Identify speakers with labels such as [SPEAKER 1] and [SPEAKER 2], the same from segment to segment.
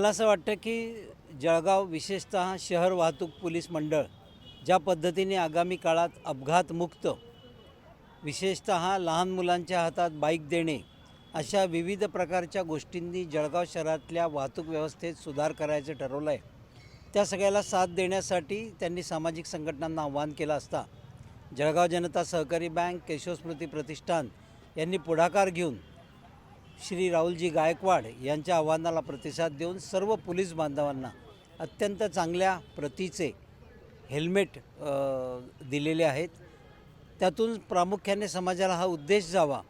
[SPEAKER 1] मला असं वाटतं की जळगाव विशेषतः शहर वाहतूक पोलीस मंडळ ज्या पद्धतीने आगामी काळात अपघातमुक्त विशेषतः लहान मुलांच्या हातात बाईक देणे अशा विविध प्रकारच्या गोष्टींनी जळगाव शहरातल्या वाहतूक व्यवस्थेत सुधार करायचं ठरवलं आहे त्या सगळ्याला साथ देण्यासाठी त्यांनी सामाजिक संघटनांना आव्हान केलं असता. जळगाव जनता सहकारी बँक केशवस्मृती प्रतिष्ठान यांनी पुढाकार घेऊन श्री राहुलजी गायकवाड यांच्या आव्हानाला प्रतिसाद देऊन सर्व पोलीस बांधवांना अत्यंत चांगल्या प्रतीचे हेल्मेट दिलेले आहेत. त्यातून प्रामुख्याने समाजाला हा उद्देश जावा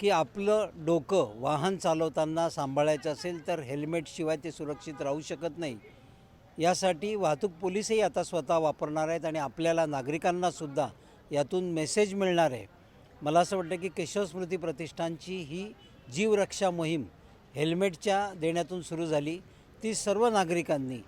[SPEAKER 1] की आपलं डोकं वाहन चालवताना सांभाळायचं असेल तर हेल्मेटशिवाय ते सुरक्षित राहू शकत नाही. यासाठी वाहतूक पोलीसही आता स्वतः वापरणार आहेत आणि आपल्याला नागरिकांनासुद्धा यातून मेसेज मिळणार आहे. मला असं वाटतं की केशव स्मृती प्रतिष्ठानची ही जीवरक्षा मोहीम हेल्मेटच्या देण्यातून सुरू झाली. ती सर्व नागरिकांनी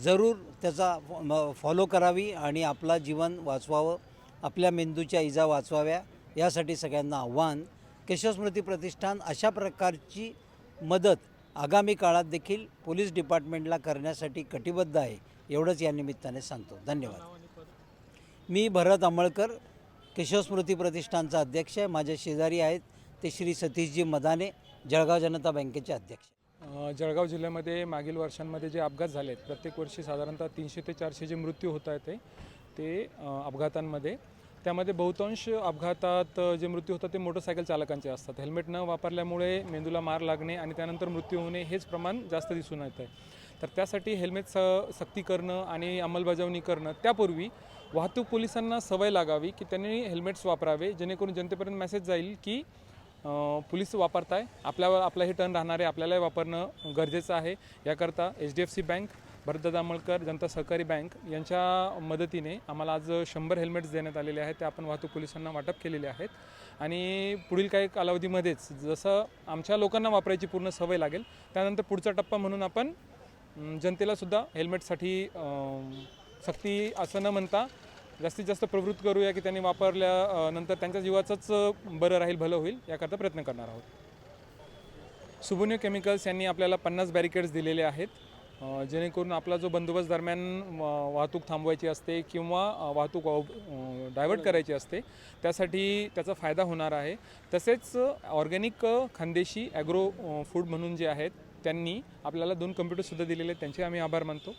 [SPEAKER 1] जरूर त्याचा फ- फॉलो करावी आणि आपला जीवन वाचवावं आपल्या मेंदूच्या इजा वाचवाव्या यासाठी सगळ्यांना आव्हान. केशवस्मृती प्रतिष्ठान अशा प्रकारची मदत आगामी काळात देखील पोलीस डिपार्टमेंटला करण्यासाठी कटिबद्ध आहे एवढंच या निमित्ताने सांगतो. धन्यवाद. मी भरत आंबळकर केशवस्मृती प्रतिष्ठानचा अध्यक्ष आहे. माझ्या शेजारी आहेत ते श्री सतीशजी मदाने जळगाव जनता बँकेचे अध्यक्ष.
[SPEAKER 2] जळगाव जिल्ह्यामध्ये मागील वर्षांमध्ये जे अपघात झाले आहेत प्रत्येक वर्षी साधारणतः तीनशे ते चारशे जे मृत्यू होत आहेत ते अपघातांमध्ये. त्यामध्ये बहुतांश अपघातात जे मृत्यू होतात ते मोटरसायकल चालकांचे असतात. हेल्मेट न वापरल्यामुळे मेंदूला मार लागणे आणि त्यानंतर मृत्यू होणे हेच प्रमाण जास्त दिसून येत आहे. तर त्यासाठी हेल्मेट स सक्ती करणं आणि अंमलबजावणी करणं त्यापूर्वी वाहतूक पोलिसांना सवय लागावी की त्यांनी हेल्मेट्स वापरावे जेणेकरून जनतेपर्यंत मेसेज जाईल की पुलिस वापरत वापरताय. आपल्यावर आपलं हे टर्न राहणार आहे. आपल्यालाही वापरणं गरजेचं आहे. याकरता H D F C bank Bharatdada Amalkar Janata Sahakari bank यांच्या मदतीने आम्हाला आज शंभर हेल्मेट्स देण्यात आलेले आहेत. ते आपण वाहतूक पोलिसांना वाटप केलेले आहेत. आणि पुढील काही कालावधीमध्येच जसं आमच्या लोकांना वापरायची पूर्ण सवय लागेल त्यानंतर पुढचा टप्पा म्हणून आपण जनतेलासुद्धा हेल्मेटसाठी सक्ती असं न म्हणता जास्तीत जास्त प्रवृत्त करूया की त्यांनी वापरल्या नंतर त्यांच्या जीवाचंच बरं राहील भलं होईल याकरता प्रयत्न करणार आहोत. सुबुन्य केमिकल्स यांनी आपल्याला पन्नास बॅरिकेड्स दिलेले आहेत. जेणेकरून आपला जो बंदोबस्त दरम्यान वाहतूक थांबवायची असते किंवा वाहतूक डायव्हर्ट करायची असते त्यासाठी त्याचा फायदा होणार आहे. तसेच ऑर्गॅनिक खानदेशी ॲग्रो फूड म्हणून जे आहेत त्यांनी आपल्याला दोन कम्प्युटरसुद्धा दिलेले आहेत त्यांचे आम्ही आभार मानतो.